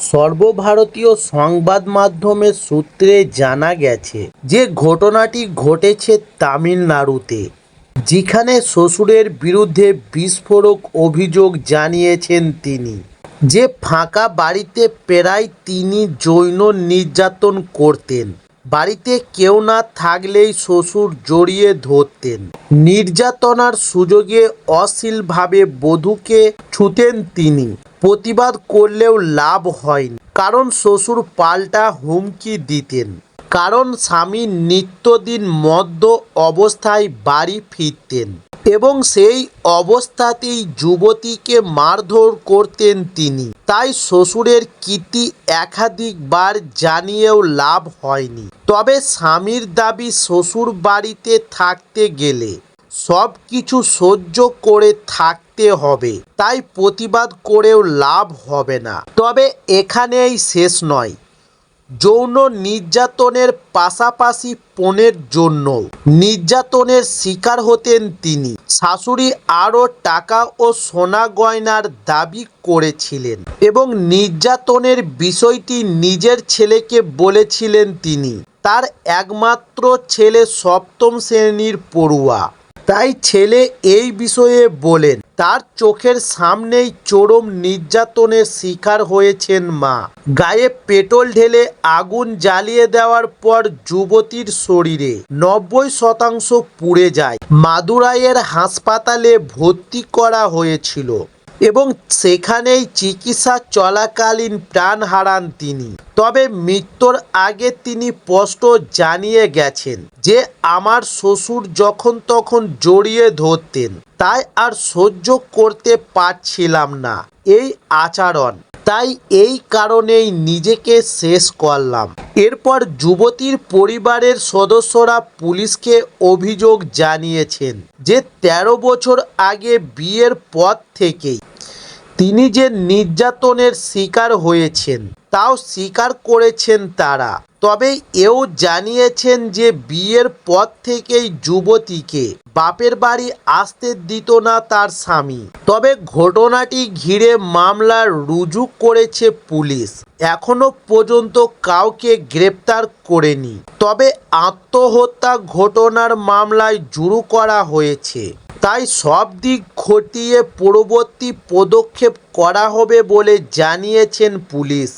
সর্বভারতীয় সংবাদ মাধ্যমের সূত্রে জানা গেছে যে ঘটনাটি ঘটেছে তামিলনাড়ুতে, যেখানে শ্বশুরের বিরুদ্ধে বিস্ফোরক অভিযোগ জানিয়েছেন তিনি, যে ফাঁকা বাড়িতে প্রায় তিনি যৌন নির্যাতন করতেন। বাড়িতে কেউ না থাকলেই শ্বশুর জড়িয়ে ধরতেন। নির্যাতনার সুযোগে অশ্লীলভাবে বধূকে ছুতেন তিনি। প্রতিবাদ করলেও লাভ হয়নি, কারণ শ্বশুর পাল্টা হুমকি দিতেন। কারণ স্বামী নিত্যদিন মদ্য অবস্থায় বাড়ি ফিরতেন। এবং সেই অবস্থাতেই যুবতীকে মারধর করতেন তিনি। তাই শ্বশুরের কীর্তি একাধিকবার জানিয়েও লাভ হয়নি। তবে স্বামীর দাবি শ্বশুর বাড়িতে থাকতে গেলে সব কিছু সহ্য করে থাকতে হবে। তাই প্রতিবাদ করেও লাভ হবে না। তবে এখানেই শেষ নয়। যৌন নির্যাতনের পাশাপাশি পণের জন্য। নির্যাতনের শিকার হতেন তিনি। শাশুড়ি আরও টাকা ও সোনা গয়নার দাবি করেছিলেন এবং নির্যাতনের বিষয়টি নিজের ছেলেকে বলেছিলেন তিনি। তার একমাত্র ছেলে সপ্তম শ্রেণির পড়ুয়া। তাই ছেলে এই বিষয়ে বলেন, তার চোখের সামনেই চরম নির্যাতনের শিকার হয়েছেন মা। গায়ে পেট্রোল ঢেলে আগুন জ্বালিয়ে দেওয়ার পর যুবতীর শরীরে নব্বই শতাংশ পুড়ে যায়। মাদুরাইয়ের হাসপাতালে ভর্তি করা হয়েছিল। এবং সেখানেই চিকিৎসা চলাকালীন প্রাণ হারান তিনি। তবে মৃত্যুর আগে তিনি স্পষ্ট জানিয়ে গেছেন যে আমার শ্বশুর যখন তখন জড়িয়ে ধরতেন, তাই আর সহ্য করতে পারছিলাম না এই আচরণ। তাই এই কারণেই নিজেকে শেষ করলাম। এরপর যুবতীর পরিবারের সদস্যরা পুলিশকে অভিযোগ জানিয়েছেন যে ১৩ বছর আগে বিয়ের পর থেকেই তিনি যে নির্যাতনের শিকার হয়েছেন, তাও স্বীকার করেছেন তারা। তবে এও জানিয়েছেন যে বিয়ের পর থেকেই যুবতীকে বাপের বাড়ি আসতে দিত না তার স্বামী। তবে ঘটনাটি ঘিরে মামলা রুজু করেছে পুলিশ। এখনও পর্যন্ত কাউকে গ্রেপ্তার করেনি। তবে আত্মহত্যা ঘটনার মামলায় জুরু করা হয়েছে। তাই সব দিক খতিয়ে পরবর্তী পদক্ষেপ করা হবে বলে জানিয়েছেন পুলিশ।